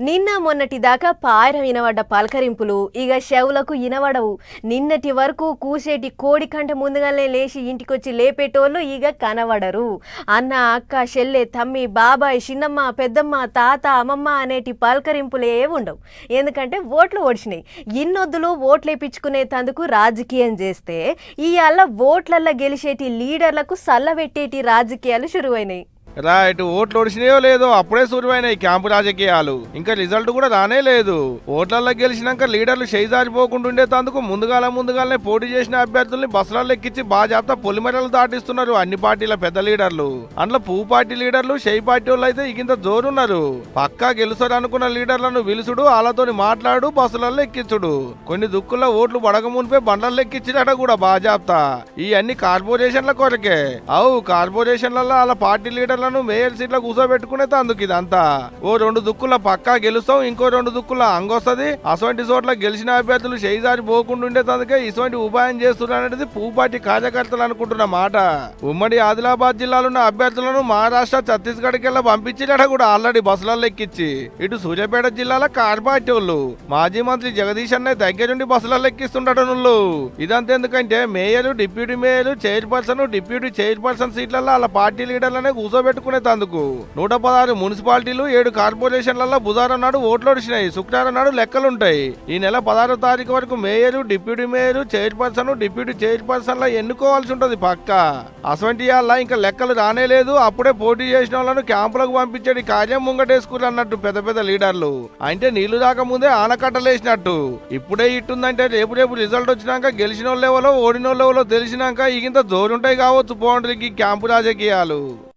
నిన్న మొన్నటి దాకా పాయరం వినబడ్డ పలకరింపులు ఇక శవులకు ఇనబడవు. నిన్నటి వరకు కూసేటి కోడి కంట ముందుగానే లేచి ఇంటికొచ్చి లేపేటోళ్ళు ఇక కనబడరు. అన్న అక్క చెల్లె తమ్మి బాబాయ్ చిన్నమ్మ పెద్దమ్మ తాత అమ్మమ్మ అనేటి పలకరింపులే ఉండవు. ఎందుకంటే ఓట్లు ఓడిచినాయి. ఇన్నొద్దులు ఓట్లు వేపించుకునే తందుకు రాజకీయం చేస్తే ఇవాళ ఓట్లల్లో గెలిచేటి లీడర్లకు సల్లబెట్టేటి రాజకీయాలు షురువైనాయి. రైట్ ఓట్లు ఒడిచినాయో లేదో అప్పుడే సురువైనాయి క్యాంపు రాజకీయాలు. ఇంకా రిజల్ట్ కూడా రానే లేదు. ఓట్లలో గెలిచినాక లీడర్లు చేయిదారిపోకుండా ఉండేందుకు ముందుగాల ముందుగానే పోటీ చేసిన అభ్యర్థుల్ని బస్సులలో ఎక్కించి బాజాప్తా పొలిమెరలు దాటిస్తున్నారు అన్ని పార్టీల పెద్ద లీడర్లు. అందులో పువ్వు పార్టీ లీడర్లు షెయి పార్టీ వాళ్ళు అయితే ఇగింత జోరున్నారు. పక్కా గెలుస్తారు అనుకున్న లీడర్లను విలుసుడు వాళ్ళతోని మాట్లాడు బస్సులలో ఎక్కించుడు. కొన్ని దుక్కుల్లో ఓట్లు పడక మునిపే బండ్లలో ఎక్కించినట కూడా బాజాప్తా. ఈ అన్ని కార్పొరేషన్ల కొరకే. అవు కార్పొరేషన్లలో వాళ్ళ పార్టీ లీడర్లను మేయర్ సీట్లో కూర్చోబెట్టుకునే అందుకు ఇదంతా. ఓ రెండు దుక్కుల పక్కా గెలుస్తాం ఇంకో రెండు దుక్కుల అంగొస్తది. అటువంటి చోట్ల గెలిచిన అభ్యర్థులు చేయిదారి పోకుండా అందుకే ఇటువంటి ఉపాయం చేస్తున్నారనేది పువ్వు కార్యకర్తలు అనుకుంటున్న మాట. ఉమ్మడి ఆదిలాబాద్ జిల్లాలో ఉన్న అభ్యర్థులను మహారాష్ట్ర ఛత్తీస్గఢ్కి వెళ్ళి పంపించినట కూడా ఆల్రెడీ బస్సులలో ఎక్కించి ఇటు సూర్యాపేట జిల్లాలో కార్ పార్టీ వాళ్ళు మాజీ మంత్రి జగదీష్ అన్నయ్య దగ్గరుండి బస్సులలో ఎక్కిస్తుండట నువ్వు ఇదంతా ఎందుకంటే mayor deputy mayor chairperson deputy chairperson సీట్లలో వాళ్ళ పార్టీ లీడర్లనే కూర్చోబెట్టి తందుకు నూట పదహారు మున్సిపాలిటీలు ఏడు కార్పొరేషన్లలో బుధవారం నాడు ఓట్లు వచ్చినాయి శుక్రవారం నాడు లెక్కలుంటాయి. ఈ నెల పదహారో తారీఖు వరకు mayor deputy mayor chairperson deputy chairperson లా ఎన్నుకోవాల్సి ఉంటుంది పక్క. అసవంటి ఇంకా లెక్కలు రానే లేదు. అప్పుడే పోటీ చేసిన వాళ్ళను క్యాంపులకు పంపించేది కార్యం ముంగటేసుకుని అన్నట్టు పెద్ద పెద్ద లీడర్లు. అంటే నీళ్ళు రాకముందే ఆనకట్టలేసినట్టు. ఇప్పుడే ఇట్టుందంటే రేపు రేపు రిజల్ట్ వచ్చినాక గెలిచిన వాళ్ళెవలో ఓడిన వాళ్ళెవలో తెలిసినాక ఇగింత జోరుంటాయి కావచ్చు పోండ్రికి క్యాంపు రాజకీయాలు.